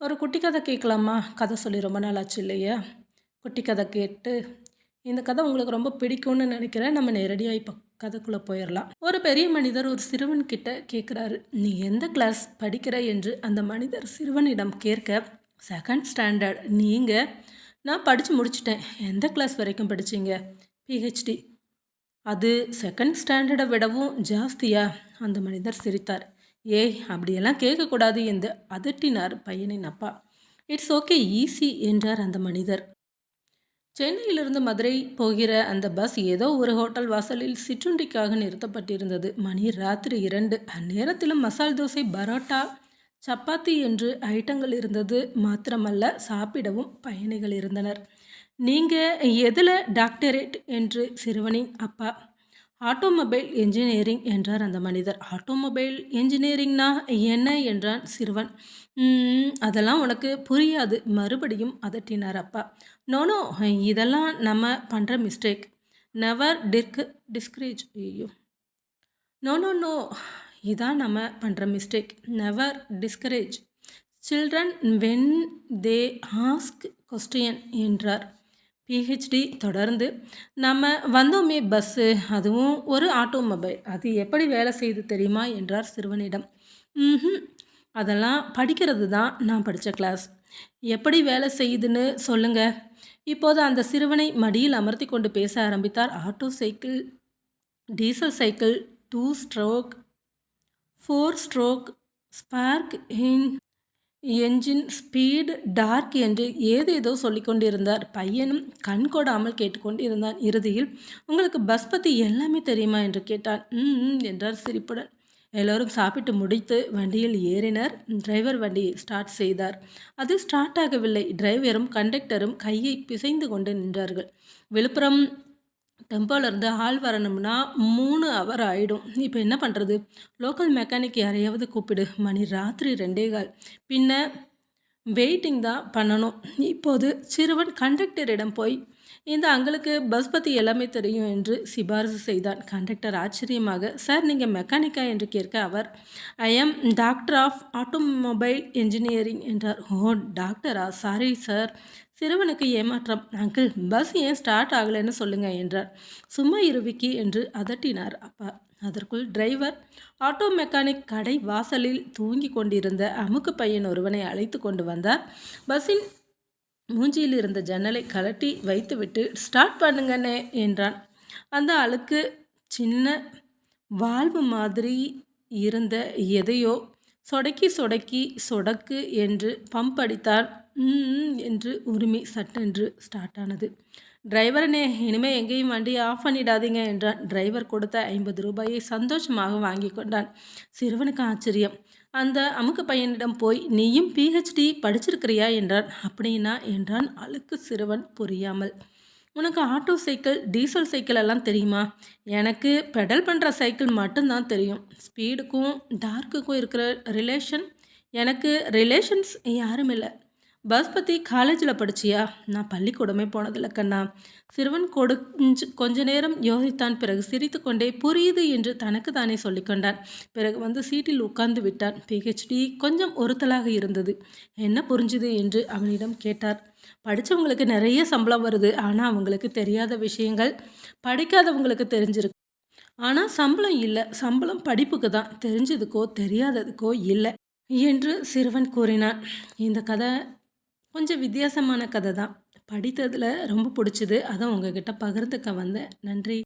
ஒரு குட்டி கதை கேட்கலாமா கதை சொல்லி ரொம்ப நாள் ஆச்சு இல்லையா? குட்டி கதை கேட்டு இந்த கதை உங்களுக்கு ரொம்ப பிடிக்கும்னு நினைக்கிறேன். நம்ம நேரடியாக இப்போ கதைக்குள்ளே போயிடலாம் ஒரு பெரிய மனிதர் ஒரு சிறுவன் கிட்ட கேட்குறாரு நீ எந்த கிளாஸ் படிக்கிற? என்று அந்த மனிதர் சிறுவனிடம் கேட்க செகண்ட் ஸ்டாண்டர்ட் நீங்கள் நான் படித்து முடிச்சிட்டேன். எந்த கிளாஸ் வரைக்கும் படிச்சிங்க? பிஹெச்டி அது செகண்ட் ஸ்டாண்டர்டை விடவும் ஜாஸ்தியா? அந்த மனிதர் சிரித்தார். ஏய் அப்படியெல்லாம் கேட்கக்கூடாது என்று அதட்டினார் பையனின் அப்பா. இட்ஸ் ஓகே ஈஸி என்றார் அந்த மனிதர். சென்னையிலிருந்து மதுரை போகிற அந்த பஸ் ஏதோ ஒரு ஹோட்டல் வாசலில் சிற்றுண்டிக்காக நிறுத்தப்பட்டிருந்தது. மணி ராத்திரி இரண்டு. அந்நேரத்திலும் மசால் தோசை பரோட்டா சப்பாத்தி என்று ஐட்டங்கள் இருந்தது மாத்திரமல்ல சாப்பிடவும் பயணிகள் இருந்தனர். நீங்கள் எதில் டாக்டரேட்? என்று சிறுவனின் அப்பா. ஆட்டோமொபைல் என்ஜினியரிங் என்றார் அந்த மனிதர். ஆட்டோமொபைல் என்ஜினியரிங்னா என்ன என்றான் சிறுவன். அதெல்லாம் உனக்கு புரியாது. மறுபடியும் அதட்டினார் அப்பா. நோனோ இதெல்லாம் நம்ம பண்ணுற மிஸ்டேக் நெவர் டிர்க் டிஸ்கரேஜ் ஐயோ. நோ நோ நோ இதான் நம்ம பண்ணுற mistake never discourage children when they ask question என்றார். பிஹெச்டி தொடர்ந்து நம்ம வந்தோமே பஸ்ஸு அதுவும் ஒரு ஆட்டோமொபைல் அது எப்படி வேலை செய்து தெரியுமா என்றார் சிறுவனிடம். ம் அதெல்லாம் படிக்கிறது தான் நான் படித்த கிளாஸ் எப்படி வேலை செய்யுதுன்னு சொல்லுங்கள் இப்போது அந்த சிறுவனை மடியில் அமர்த்தி கொண்டு பேச ஆரம்பித்தார். Auto cycle diesel cycle two stroke four stroke spark in engine speed torque என்று ஏதேதோ சொல்லிக்கொண்டிருந்தார். பையனும் கண் கொடாமல் கேட்டுக்கொண்டிருந்தான். இறுதியில் உங்களுக்கு பஸ் பற்றி எல்லாமே தெரியுமா? என்று கேட்டான். ம் என்றார் சிரிப்புடன். எல்லோரும் சாப்பிட்டு முடித்து வண்டியில் ஏறினர். டிரைவர் வண்டியை ஸ்டார்ட் செய்தார். அது ஸ்டார்ட் ஆகவில்லை. டிரைவரும் கண்டக்டரும் கையை பிசைந்து கொண்டு நின்றார்கள். விழுப்புரம் டெம்போலேருந்து ஆள் வரணும்னா மூணு அவர் ஆகிடும் இப்போ என்ன பண்ணுறது லோக்கல் மெக்கானிக் யாரையாவது கூப்பிடு. மணி ராத்திரி ரெண்டே கால். பின்ன வெயிட்டிங் தான் பண்ணணும். இப்போது சிறுவன் கண்டக்டரிடம் போய் இந்த அங்களுக்கு பஸ் பற்றி எல்லாமே தெரியும் என்று சிபாரிசு செய்தான். கண்டக்டர் ஆச்சரியமாக சார் நீங்கள் மெக்கானிக்கா என்று கேட்க அவர் I am doctor of automobile engineering என்றார். ஓ டாக்டரா சாரி சார் சிறுவனுக்கு ஏமாற்றம். அங்கிள் பஸ் ஏன் ஸ்டார்ட் ஆகலைன்னு சொல்லுங்கள் என்றார். சும்மா இருவிக்கி என்று அதட்டினார் அப்பா. அதற்குள் டிரைவர் ஆட்டோ மெக்கானிக் கடை வாசலில் தூங்கி கொண்டிருந்த அமுக்கு பையன் ஒருவனை அழைத்து கொண்டு வந்தார். பஸ்ஸின் மூஞ்சியில் இருந்த ஜன்னலை கலட்டி வைத்துவிட்டு ஸ்டார்ட் பண்ணுங்கண்ணே என்றான். அந்த ஆளுக்கு சின்ன வாழ்வு மாதிரி இருந்த எதையோ சொடக்கி சொடக்கி சொடக்கு என்று பம்ப் அடித்தான் என்று உரிமை சட்டென்று ஸ்டார்ட் ஆனது. டிரைவரனே இனிமேல் எங்கேயும் வண்டியை ஆஃப் பண்ணிடாதீங்க என்றான். டிரைவர் கொடுத்த ஐம்பது ரூபாயை சந்தோஷமாக வாங்கி கொண்டான். சிறுவனுக்கு ஆச்சரியம். அந்த அமுக்கு பையனிடம் போய் நீயும் பிஹெச்டி படிச்சிருக்கிறியா? என்றான். அப்படின்னா என்றான் அழுக்கு சிறுவன் புரியாமல். உனக்கு ஆட்டோ சைக்கிள் டீசல் சைக்கிள் எல்லாம் தெரியுமா? எனக்கு பெடல் பண்ணுற சைக்கிள் மட்டும்தான் தெரியும். ஸ்பீடுக்கும் டார்க்குக்கும் இருக்கிற ரிலேஷன் எனக்கு ரிலேஷன்ஸ் யாரும் இல்லை. பஸ் பற்றி காலேஜில் படிச்சியா? நான் பள்ளிக்கூடமே போனதில்ல கண்ணா. சிறுவன் கொடுஞ்சு கொஞ்ச நேரம் யோசித்தான். பிறகு சிரித்து கொண்டே புரியுது என்று தனக்கு தானே சொல்லிக்கொண்டான் பிறகு வந்து சீட்டில் உட்கார்ந்து விட்டான். பிஹெச்டி கொஞ்சம் ஒருத்தலாக இருந்தது. என்ன புரிஞ்சுது? என்று அவனிடம் கேட்டார். படித்தவங்களுக்கு நிறைய சம்பளம் வருது. ஆனால் அவங்களுக்கு தெரியாத விஷயங்கள் படிக்காதவங்களுக்கு தெரிஞ்சிருக்கு. ஆனால் சம்பளம் இல்லை. சம்பளம் படிப்புக்கு தான். தெரிஞ்சதுக்கோ தெரியாததுக்கோ இல்லை என்று சிறுவன் கூறினான். இந்த கதை கொஞ்சம் வித்தியாசமான கதை தான். படித்ததில் ரொம்ப பிடிச்சிது. அதை உங்ககிட்ட பகிர்ந்துக்க வந்தேன். நன்றி.